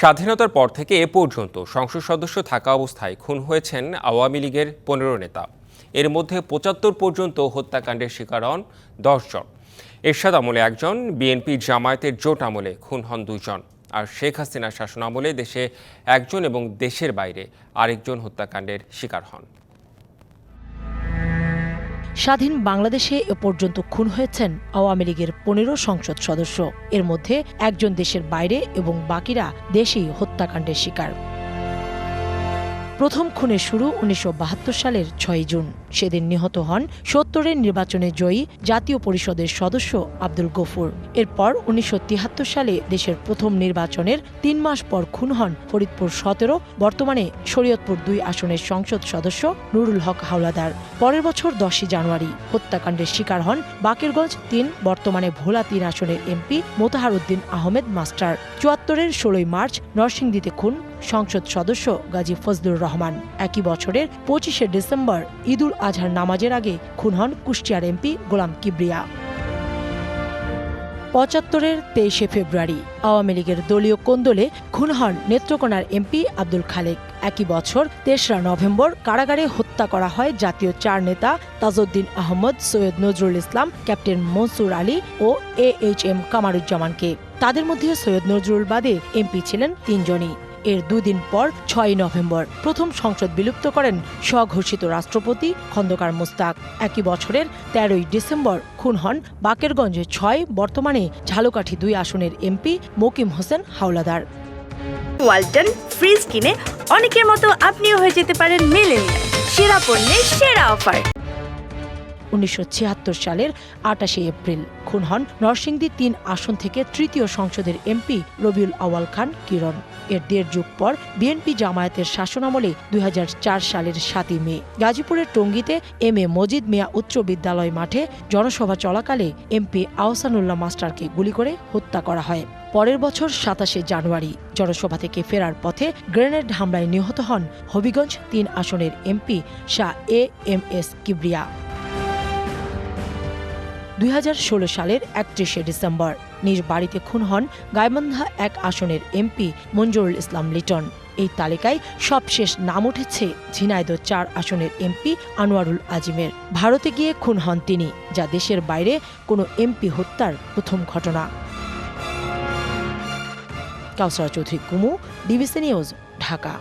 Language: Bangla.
স্বাধীনতার পর থেকে এ পর্যন্ত সংসদ সদস্য থাকা অবস্থায় খুন হয়েছেন আওয়ামী লীগের পনেরো নেতা। এর মধ্যে পঁচাত্তর পর্যন্ত হত্যাকাণ্ডের শিকার হন দশজন এরশাদ আমলে একজন, বিএনপি জামায়াতের জোট আমলে খুন হন দুজন আর শেখ হাসিনার শাসন আমলে দেশে একজন এবং দেশের বাইরে আরেকজন হত্যাকাণ্ডের শিকার হন। স্বাধীন বাংলাদেশে এ পর্যন্ত খুন হয়েছেন আওয়ামী লীগের পনেরো সংসদ সদস্য। এর মধ্যে একজন দেশের বাইরে এবং বাকিরা দেশেই হত্যাকাণ্ডের শিকার। প্রথম খুনের শুরু উনিশশো বাহাত্তর সালের ছয় জুন। সেদিন নিহত হন সত্তরের নির্বাচনে জয়ী জাতীয় পরিষদের সদস্য আব্দুল গফুর। এরপর উনিশশো সালে দেশের প্রথম নির্বাচনের তিন মাস পর খুন হন ফরিদপুর সতেরো, বর্তমানে শরীয়তপুর দুই আসনের সংসদ সদস্য নুরুল হক হাওলাদার। পরের বছর দশই জানুয়ারি হত্যাকাণ্ডের শিকার হন বাকেরগঞ্জ তিন, বর্তমানে ভোলা তিন আসনের এমপি মোতাহার উদ্দিন আহমেদ মাস্টার। চুয়াত্তরের ষোলোই মার্চ নরসিংদীতে খুন সংসদ সদস্য গাজী ফজলুর রহমান। একই বছরের পঁচিশে ডিসেম্বর ঈদুল আজহার নামাজের আগে খুন হন কুষ্টিয়ার এমপি গোলাম কিবরিয়া। পঁচাত্তরের তেইশে ফেব্রুয়ারি, আওয়ামী লীগের দলীয় কোন্দলে খুন হন নেত্রকোনার এমপি আব্দুল খালেক। একই বছর তেসরা নভেম্বর কারাগারে হত্যা করা হয় জাতীয় চার নেতা তাজউদ্দিন আহমদ, সৈয়দ নজরুল ইসলাম, ক্যাপ্টেন মনসুর আলী ও এ এইচ এম কামারুজ্জামানকে। তাদের মধ্যে সৈয়দ নজরুল বাদে এমপি ছিলেন তিনজনই। এর দুদিন পর ছয় নভেম্বর প্রথম সংসদ বিলুপ্ত করেন স্বঘোষিত রাষ্ট্রপতি খন্দকার মুস্তাক। একই বছরের তেরোই ডিসেম্বর খুন হন বাকেরগঞ্জে ছয়, বর্তমানে ঝালকাঠি দুই আসনের MP Mokim Hossain Howlader. Walton fridge কিনে অনেকের মতো আপনিও হয়ে যেতে পারেন মেলেনিয়া সেরা পণ্যের সেরা অফার। উনিশশো ছিয়াত্তর সালের আটাশে এপ্রিল। খুন হন নরসিংদী তিন আসন থেকে তৃতীয় সংসদের এমপি রবিউল আওয়াল খান কিরণ। এর দেড় যুগ পর বিএনপি জামায়াতের শাসনামলে দুই হাজার চার সালের সাতই মে। গাজীপুরের টঙ্গীতে এম এ মজিদ মিয়া উচ্চ বিদ্যালয় মাঠে জনসভা চলাকালে এমপি আহসানুল্লাহ মাস্টারকে গুলি করে হত্যা করা হয়। পরের বছর সাতাশে জানুয়ারি জনসভা থেকে ফেরার পথে গ্রেনেড হামলায় নিহত হন হবিগঞ্জ তিন আসনের MP Shah A M S Kibria. দুই হাজার ষোলো সালের একত্রিশে ডিসেম্বর। নিজ বাড়িতে খুন হন গাইবান্ধা এক আসনের এমপি মঞ্জুরুল ইসলাম লিটন। এই তালিকায় সবশেষ নাম উঠেছে ঝিনাইদহ চার আসনের এমপি আনোয়ারুল আজিমের। ভারতে গিয়ে খুন হন তিনি, যা দেশের বাইরে কোনো এমপি হত্যার প্রথম ঘটনা। Kawsara Chowdhury Kumu DBC news, Dhaka.